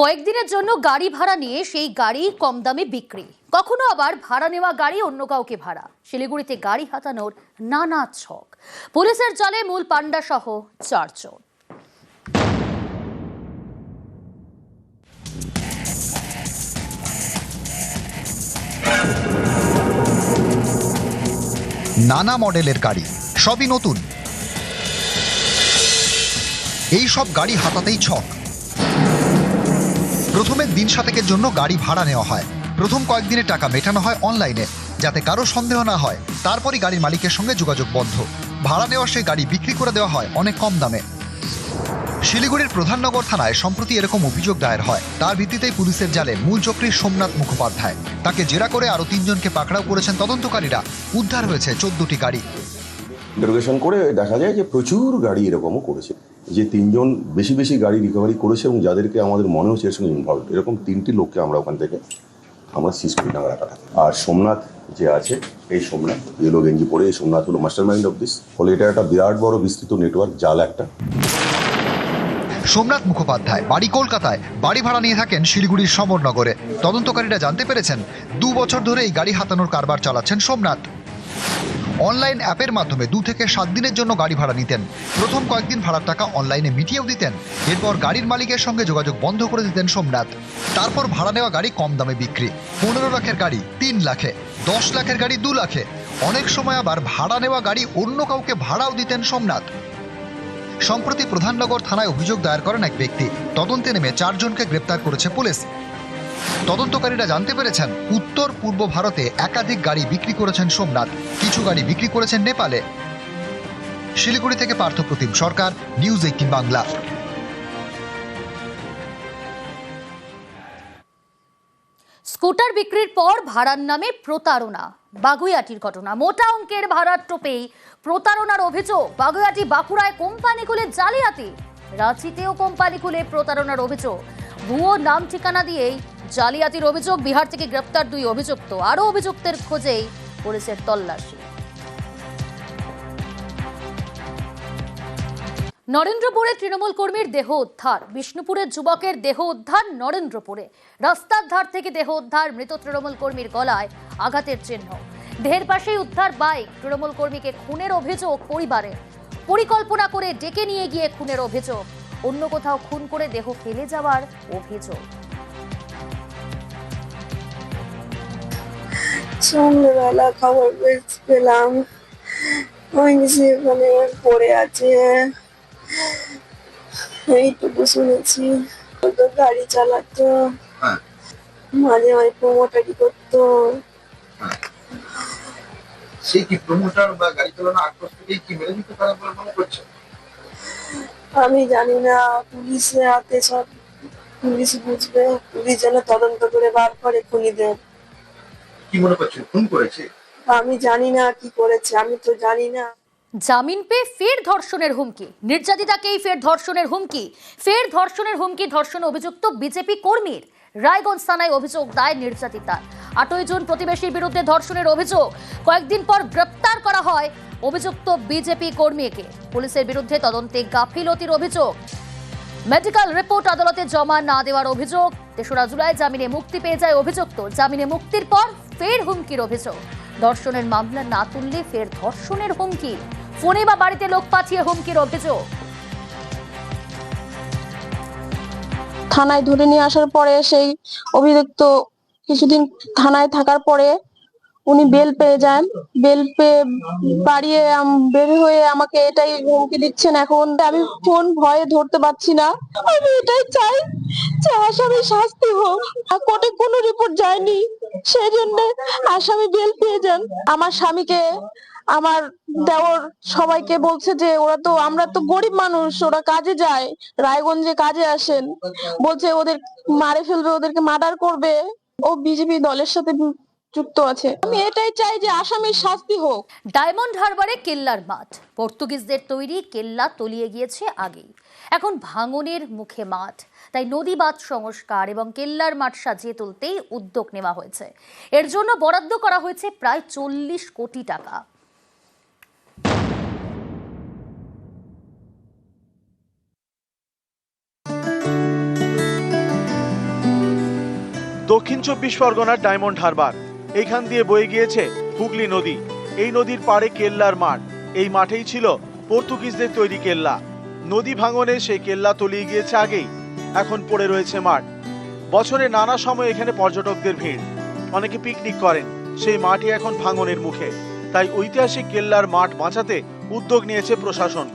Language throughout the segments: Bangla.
কয়েকদিনের জন্য গাড়ি ভাড়া নিয়ে সেই গাড়ি কম দামে বিক্রি। কখনো আবার ভাড়া নেওয়া গাড়ি, অন্য কাউকে ভাড়া। শিলিগুড়িতে গাড়ি হাতানোর নানা ছক। পুলিশের জালে মূল পান্ডা সহ চারজন। নানা মডেলের গাড়ি, সবই নতুন। এই সব গাড়ি হাতাতেই ছক। প্রথমে দিন সাতেকের জন্য গাড়ি ভাড়া নেওয়া হয়। প্রথম কয়েকদিনের টাকা মেটানো হয় অনলাইনে, যাতে কারও সন্দেহ না হয়। তারপরই গাড়ির মালিকের সঙ্গে যোগাযোগ বন্ধ। ভাড়া নেওয়া সেই গাড়ি বিক্রি করে দেওয়া হয় অনেক কম দামে। শিলিগুড়ির প্রধাননগর থানায় সম্প্রতি এরকম অভিযোগ দায়ের হয়। তার ভিত্তিতেই পুলিশের জালে মূল চক্রী সোমনাথ মুখোপাধ্যায়। তাকে জেরা করে আরও তিনজনকে পাকড়াও করেছেন তদন্তকারীরা। উদ্ধার হয়েছে চোদ্দটি গাড়ি। ইন্টারোগেশন করে দেখা যায় যে প্রচুর গাড়ি এরকমও করেছে, যে তিনজন বেশি বেশি গাড়ি রিকভারি করেছে এবং যাদেরকে আমাদের মনে হচ্ছে এর সঙ্গে ইনভলভ এরকম তিনটি লোককে আমরা ওখান থেকে আমরা সিজ করি টাকা রাখাটা আর সোমনাথ যে আছে, এই সোমনাথ ইয়েলো গেঞ্জি পরে এই সোমনাথ হলো মাস্টার মাইন্ড অফ দিস ফলে এটা একটা বিরাট বড় বিস্তৃত নেটওয়ার্ক জাল একটা। সোমনাথ মুখোপাধ্যায় বাড়ি কলকাতায়, বাড়ি ভাড়া নিয়ে থাকেন শিলিগুড়ির সমরনগরে। তদন্তকারীরা জানতে পেরেছেন, দু বছর ধরে এই গাড়ি হাতানোর কারবার চালাচ্ছেন সোমনাথ। অনলাইন অ্যাপের মাধ্যমে দু থেকে সাত দিনের জন্য গাড়ি ভাড়া নিতেন। প্রথম কয়েকদিন ভাড়ার টাকা অনলাইনে মিটিয়েও দিতেন। এরপর গাড়ির মালিকের সঙ্গে যোগাযোগ বন্ধ করে দিতেন সোমনাথ। তারপর ভাড়া নেওয়া গাড়ি কম দামে বিক্রি। পনেরো লাখের গাড়ি, তিন লাখে। দশ লাখের গাড়ি, দু লাখে। অনেক সময় আবার ভাড়া নেওয়া গাড়ি অন্য কাউকে ভাড়াও দিতেন সোমনাথ। সম্প্রতি প্রধাননগর থানায় অভিযোগ দায়ের করেন এক ব্যক্তি। তদন্তে নেমে চারজনকে গ্রেপ্তার করেছে পুলিশ। তদন্তকারীরা জানতে পেরেছেন, উত্তর পূর্ব ভারতে একাধিক গাড়ি বিক্রি করেছেন সোমনাথ, কিছু গাড়ি বিক্রি করেছেন নেপালে। শিলিগুড়ি থেকে Parthapratim Sarkar, news eighteen Bangla. Scooter বিক্রির পর ভাড়ার নামে প্রতারণা বাগুইয়াটির ঘটনা। মোটা অঙ্কের ভাড়ার টোপেই প্রতারণার অভিযোগ। বাগুইয়াটি বাঁকুড়ায় কোম্পানি খুলে জালিয়াতি। রাঁচিতেও কোম্পানি খুলে প্রতারণার অভিযোগ। ভুয়ো নাম ঠিকানা দিয়েই জালিয়াতির অভিযোগ, বিহার থেকে গ্রেপ্তার দুই অভিযুক্ত। আরও অভিযুক্তের খোঁজেই পুলিশের তল্লাশি। নরেন্দ্রপুরে তৃণমূল কর্মীর দেহ উদ্ধার। বিষ্ণুপুরের যুবকের দেহ উদ্ধার নরেন্দ্রপুরে। রাস্তার ধার থেকে দেহ উদ্ধার মৃত তৃণমূল কর্মীর গলায় আঘাতের চিহ্ন। দেহের পাশেই উদ্ধার বাইক। তৃণমূল কর্মীকে খুনের অভিযোগ পরিবারে পরিকল্পনা করে ডেকে নিয়ে গিয়ে খুনের অভিযোগ। অন্য কোথাও খুন করে দেহ ফেলে যাওয়ার অভিযোগ। সন্ধ্যেবেলা খবর পেলাম। ওই যে ওখানে পড়ে আছে। এইটুকু শুনেছি। তো গাড়ি চালাতো। মাঝে মাঝে প্রমোটারি করতো। সেই কি প্রমোটার বা গাড়ি চালানো আক্রোশ থেকেই কি মেরে দিতে পারে বলে মনে করছে? আমি জানি না পুলিশের হাতে সব পুলিশ বুঝবে। পুলিশ যেন তদন্ত করে বার করে খুনিদের কি মনে করছেন? খুন করেছে? আমি জানি না কি করেছে আমি তো জানি না। জামিন পেয়ে ফের ধর্ষণের হুমকি। নির্যাতিতাকেই ফের ধর্ষণের হুমকি। ফের ধর্ষণের হুমকি ধর্ষণ অভিযুক্ত বিজেপি কর্মীর। রায়গঞ্জ থানায় অভিযোগ দায় নির্যাতিতার। আটই জুন প্রতিবেশীর বিরুদ্ধে ধর্ষণের অভিযোগ। কয়েকদিন পর গ্রেপ্তার করা হয় অভিযুক্ত বিজেপি কর্মীকে। পুলিশের বিরুদ্ধে তদন্তে গাফিলতির অভিযোগ। মেডিকেল রিপোর্ট আদালতে জমা না দেওয়ার অভিযোগ। তেসরা জুলাই জামিনে মুক্তি পেয়ে যায় অভিযুক্ত। জামিনে মুক্তির পর ফের হুমকির অভিযোগ। ধর্ষণের মামলা না তুললে ফের ধর্ষণের হুমকি। ফোনে বা বাড়িতে লোক পাঠিয়ে হুমকির অভিযোগ। থানায় ধরে নিয়ে আসার পরে সেই অভিযুক্ত কিছুদিন থানায় থাকার পরে উনি বেল পেয়ে যান। বেল পেয়ে বাড়িয়ে বের হয়ে আমাকে এটাই হুমকি দিচ্ছেন এখন। আমি ফোন ভয়ে ধরতে পারছি না। আমি এটাই চাই, যে আসামি শাস্তি হোক। কোর্টে কোনো রিপোর্ট যায়নি। সেই জন্য আসামি বেল পেয়ে যান। আমার স্বামীকে, আমার দেওর সবাইকে বলছে যে, ওরা তো, আমরা তো গরিব মানুষ, ওরা কাজে যায়। রায়গঞ্জে কাজে আসেন। বলছে ওদের, মারে ফেলবে, ওদেরকে মার্ডার করবে। ও বিজেপি দলের সাথে যুক্ত আছে। আমি এটাই চাই যে আসামির শাস্তি হোক। ডায়মন্ড হারবারে কেল্লার মাঠ। পর্তুগিজদের তৈরি কেল্লা তলিয়ে গিয়েছে আগেই। এখন ভাঙনের মুখে মাঠ। তাই নদী বাঁধ সংস্কার এবং কেল্লার মাঠ সাজিয়ে তুলতেই উদ্যোগ নেওয়া হয়েছে। এর জন্য বরাদ্দ করা হয়েছে প্রায় চল্লিশ কোটি টাকা। দক্ষিণ চব্বিশ পরগনার ডায়মন্ড হারবার। এইখান দিয়ে বয়ে গিয়েছে হুগলি নদী। এই নদীর পাড়ে কেল্লার মাঠ। এই মাঠেই ছিল পর্তুগিজদের তৈরি কেল্লা। নদী ভাঙনে সেই কেল্লা তলিয়ে গিয়েছে আগেই। এখন পড়ে রয়েছে মাঠ। বছরে নানা সময় এখানে পর্যটকদের ভিড়। অনেকে পিকনিক করেন, সেই মাঠই এখন ভাঙনের মুখে। তাই ঐতিহাসিক কেল্লার মাঠ বাঁচাতে উদ্যোগ নিয়েছে প্রশাসন।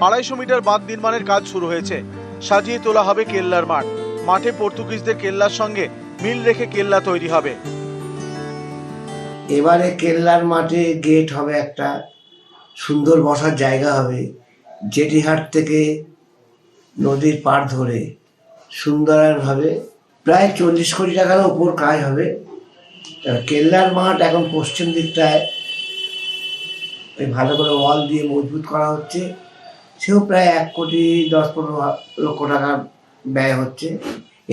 আড়াইশো মিটার বাঁধ নির্মাণের কাজ শুরু হয়েছে। সাজিয়ে তোলা হবে কেল্লার মাঠ। মাঠে পর্তুগিজদের কেল্লার সঙ্গে মিল রেখে কেল্লা তৈরি হবে। এবারে কেল্লার মাঠে গেট হবে একটা। সুন্দর বসার জায়গা হবে। জেটিহাট থেকে নদীর পাড় ধরে। সুন্দরভাবে প্রায় চল্লিশ কোটি টাকার উপর কাজ হবে। কেল্লার মাঠ এখন পশ্চিম দিকটায় ওই ভালো করে ওয়াল দিয়ে মজবুত করা হচ্ছে। সেও প্রায় এক কোটি দশ পনেরো লক্ষ টাকা ব্যয় হচ্ছে।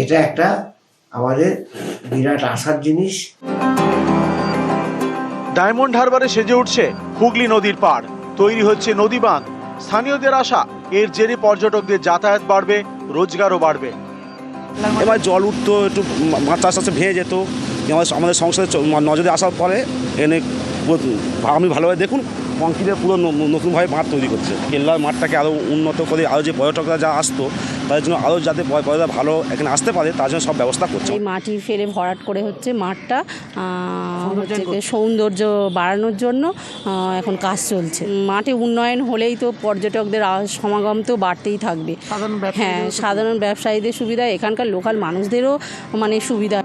এটা একটা আমাদের বিরাট আশার জিনিস। ডায়মন্ড হারবারে সেজে উঠছে হুগলি নদীর পাড়। তৈরি হচ্ছে নদী বাঁধ। স্থানীয়দের আশা, এর জেরে পর্যটকদের যাতায়াত বাড়বে, রোজগারও বাড়বে। এবার জল উঠতো, একটু মাছ আস্তে আস্তে ভেঙে যেত। আমাদের সংসারে নজরে আসার পরে এনে আমি ভালোভাবে দেখুন, কংক্রিটের পুরো নতুনভাবে মাঠ তৈরি করছে। কেল্লার মাঠটাকে আরও উন্নত করে আরও যে পর্যটকরা যা আসতো তাদের জন্য আরও যাতে পর্যটকরা ভালো এখানে আসতে পারে তার জন্য সব ব্যবস্থা করছে। এই মাটি ফেলে ভরাট করে হচ্ছে মাঠটা সৌন্দর্য বাড়ানোর জন্য এখন কাজ চলছে। মাঠে উন্নয়ন হলেই তো পর্যটকদের সমাগম তো বাড়তেই থাকবে। হ্যাঁ সাধারণ ব্যবসায়ীদের সুবিধা এখানকার লোকাল মানুষদেরও মানে সুবিধা।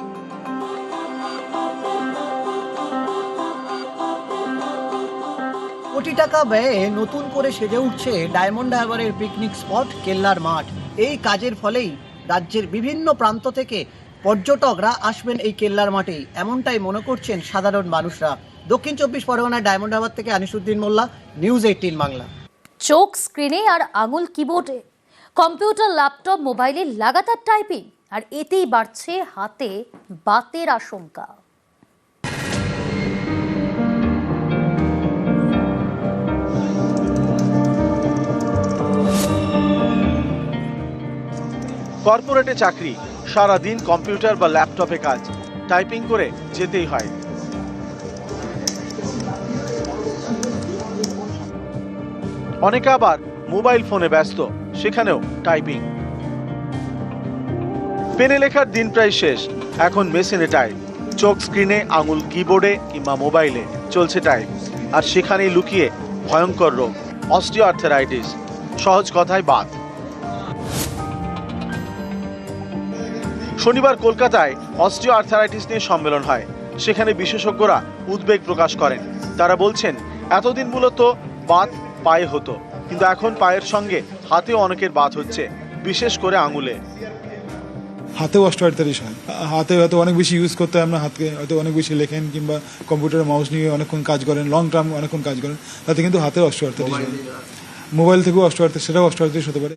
কোটি টাকা ব্যয়ে নতুন করে সেজে উঠছে ডায়মন্ড হারবারের পিকনিক স্পট কেল্লার মাঠ। এই কাজের ফলেই রাজ্যের বিভিন্ন প্রান্ত থেকে পর্যটকরা আসবেন এই কেল্লার মাঠেই এমনটাই মনে করছেন সাধারণ মানুষরা। দক্ষিণ চব্বিশ পরগনার ডায়মন্ড হারবার থেকে আনিসুদ্দিন মোল্লা, নিউজ এইটিন বাংলা। চোখ স্ক্রিনে আর আঙুল কিবোর্ডে। কম্পিউটার, ল্যাপটপ, মোবাইলে লাগাতার টাইপিং। আর এতেই বাড়ছে হাতে বাতের আশঙ্কা। কর্পোরেটে চাকরি সারা দিন কম্পিউটার বা ল্যাপটপে কাজ, টাইপিং করে যেতেই হয়। অনেকে আবার মোবাইল ফোনে ব্যস্ত, সেখানেও টাইপিং। পেনে লেখার দিন প্রায় শেষ, এখন মেশিনে টাইপ। চোখ স্ক্রিনে, আঙুল কিবোর্ডে কিংবা মোবাইলে চলছে টাইপ। আর সেখানেই লুকিয়ে ভয়ঙ্কর রোগ অস্টিও আর্থারাইটিস সহজ কথায় বাত। শনিবার কলকাতায় অস্টিও আর্থারাইটিস নিয়ে সম্মেলন হয়। সেখানে বিশেষজ্ঞরা উদ্বেগ প্রকাশ করেন। তারা বলছেন, এতদিন মূলত বাত পায়ে হতো, কিন্তু এখন পায়ের সঙ্গে হাতেও অনেকের বাত হচ্ছে, বিশেষ করে আঙুলে। হাতেও অস্ট্রোআর্থারিস হয়। হাতে হয়তো অনেক বেশি ইউজ করতে হয় আপনার হাতকে, হয়তো অনেক বেশি লেখেন কিংবা কম্পিউটারে মাউস নিয়ে অনেকক্ষণ কাজ করেন লং টার্ম অনেকক্ষণ কাজ করেন, তাতে কিন্তু হাতে অস্ট্রোআর্থারিস হয়। মোবাইল থেকেও অস্ট্রোআর্থারিস সেটাও অস্ট্রোআর্থারিস হতে পারে।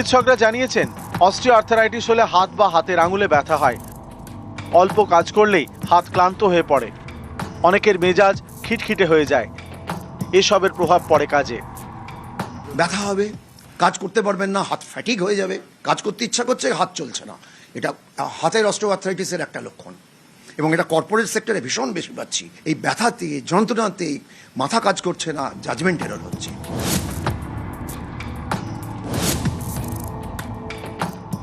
চিকিৎসকরা জানিয়েছেন অস্টিও আর্থারাইটিস হলে হাত বা হাতের আঙুলে ব্যথা হয়। অল্প কাজ করলেই হাত ক্লান্ত হয়ে পড়ে। অনেকের মেজাজ খিটখিটে হয়ে যায়। এসবের প্রভাব পড়ে কাজে। ব্যথা হবে, কাজ করতে পারবেন না, হাত ফ্যাটিক হয়ে যাবে, কাজ করতে ইচ্ছা করছে, হাত চলছে না। এটা, হাতের অস্ট্রোআর্থ্রাইটিসের একটা লক্ষণ। এবং এটা কর্পোরেট সেক্টরে ভীষণ বেশি পাচ্ছি। এই ব্যথাতে, যন্ত্রণাতে মাথা কাজ করছে না জাজমেন্ট এরর হচ্ছে।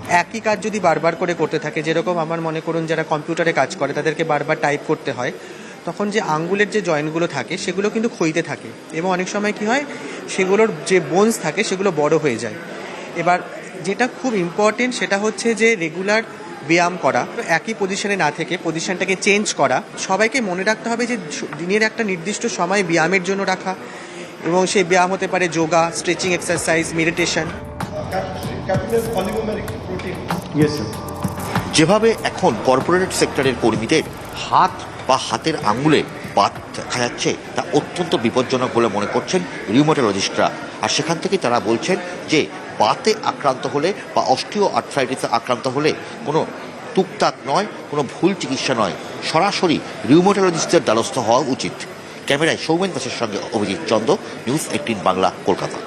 একই কাজ যদি বারবার করে করতে থাকে, যেরকম আমার মনে করুন যারা কম্পিউটারে কাজ করে, তাদেরকে বারবার টাইপ করতে হয়, তখন যে আঙ্গুলের যে জয়েন্টগুলো থাকে, সেগুলো কিন্তু ক্ষইতে থাকে এবং অনেক সময় কি হয়, সেগুলোর যে বোনস থাকে, সেগুলো বড় হয়ে যায়। এবার যেটা খুব ইম্পর্টেন্ট সেটা হচ্ছে যে রেগুলার ব্যায়াম করা, একই পজিশনে না থেকে পজিশনটাকে চেঞ্জ করা, সবাইকে মনে রাখতে হবে যে দিনের একটা নির্দিষ্ট সময় ব্যায়ামের জন্য রাখা এবং সেই ব্যায়াম হতে পারে যোগা স্ট্রেচিং এক্সারসাইজ মেডিটেশন যেভাবে এখন কর্পোরেট সেক্টরের কর্মীদের হাত বা হাতের আঙ্গুলে বাত দেখা যাচ্ছে, তা অত্যন্ত বিপজ্জনক বলে মনে করছেন রিউমাটোলজিস্টরা আর সেখান থেকে তারা বলছেন যে, বাতে আক্রান্ত হলে বা অস্টিও আর্থ্রাইটিসে আক্রান্ত হলে কোনো টুকটাক নয়, কোনো ভুল চিকিৎসা নয়। সরাসরি রিউমাটোলজিস্টের দ্বারস্থ হওয়া উচিত। ক্যামেরায় সৌমেন দাসের সঙ্গে অভিজিৎ চন্দ্র নিউজ এইটিন বাংলা, কলকাতা।